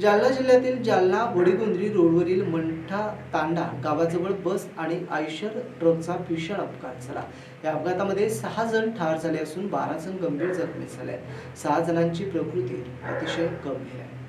जालना जिल्ह्यातील जालना वडीगुंद्री रोडवरील मंठा तांडा गावाजवळ बस आणि आयशर ट्रकचा भीषण अपघात झाला या अपघातामध्ये सहा जण ठार झाले असून बारा जण गंभीर जखमी झाले आहेत. सहा जणांची प्रकृती अतिशय गंभीर आहे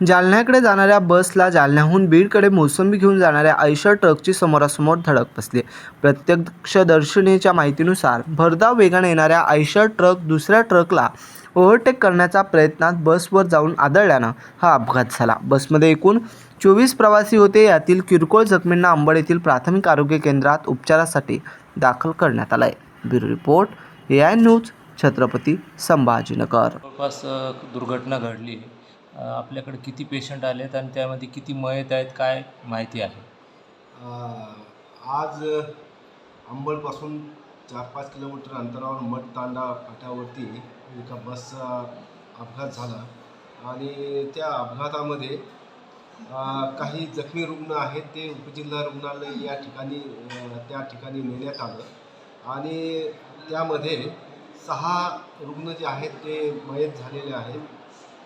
जालन्याकडे जाणाऱ्या बसला जालन्याहून बीडकडे मोसंबी घेऊन जाणाऱ्या आयशर ट्रकची समोरासमोर धडक बसली. प्रत्यक्षदर्शनीच्या माहितीनुसार भरधाव वेगाने येणाऱ्या आयशर ट्रक दुसऱ्या ट्रकला ओव्हरटेक करण्याच्या प्रयत्नात बसवर जाऊन आदळल्यानं हा अपघात झाला. बसमध्ये एकूण चोवीस प्रवासी होते. यातील किरकोळ जखमींना अंबड येथील प्राथमिक आरोग्य केंद्रात उपचारासाठी दाखल करण्यात आलं आहे bureau report A I news Chhatrapati Sambhajinagar. जवळपास दुर्घटना घडली. आपल्याकडे किती पेशंट आलेत आणि त्यामध्ये किती मयत आहेत काय माहिती आहे? आज अंबडपासून चार पाच किलोमीटर अंतरावर मठतांडा फाट्यावरती एका बसचा अपघात झाला. आणि त्या अपघातामध्ये काही जखमी रुग्ण आहेत ते उपजिल्हा रुग्णालय या ठिकाणी त्या ठिकाणी नेण्यात आलं. आणि त्यामध्ये सहा रुग्ण जे आहेत ते मयत झालेले आहेत.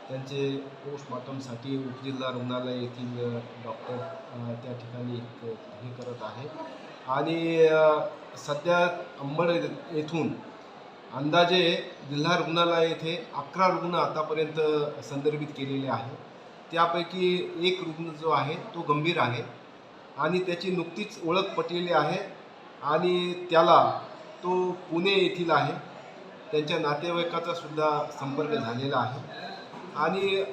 त्यांचे पोस्टमॉर्टमसाठी उपजिल्हा रुग्णालय येथील डॉक्टर त्या ठिकाणी हे करत आहे. आणि सध्या अंबड येथून अंदाजे जिल्हा रुग्णालय येथे अकरा रुग्ण आतापर्यंत संदर्भित केलेले आहे त्यापैकी एक रुग्ण जो आहे तो गंभीर आहे. आणि त्याची नुकतीच ओळख पटलेली आहे. आणि त्याला तो पुणे येथील आहे. त्यांच्या नातेवाईकाचा सुद्धा संपर्क झालेला आहे. आणि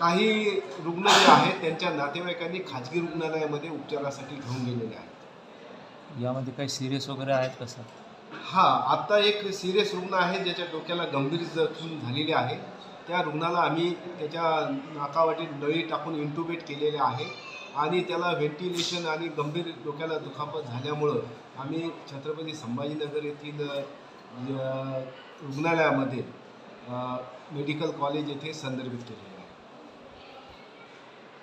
काही रुग्ण जे आहेत त्यांच्या नातेवाईकांनी खाजगी रुग्णालयामध्ये उपचारासाठी घेऊन गेलेले आहेत. यामध्ये काही सिरियस वगैरे आहेत का सर? हा आत्ता एक सिरियस रुग्ण आहे ज्याच्या डोक्याला गंभीर जखम झालेली आहे. त्या रुग्णाला आम्ही त्याच्या नाकावाटीत नळी टाकून इंटुबेट केलेले आहे. आणि त्याला व्हेंटिलेशन आणि गंभीर डोक्याला दुखापत झाल्यामुळं आम्ही छत्रपती संभाजीनगर येथील रुग्णालयामध्ये मेडिकल कॉलेज येथे संदर्भित केले आहे.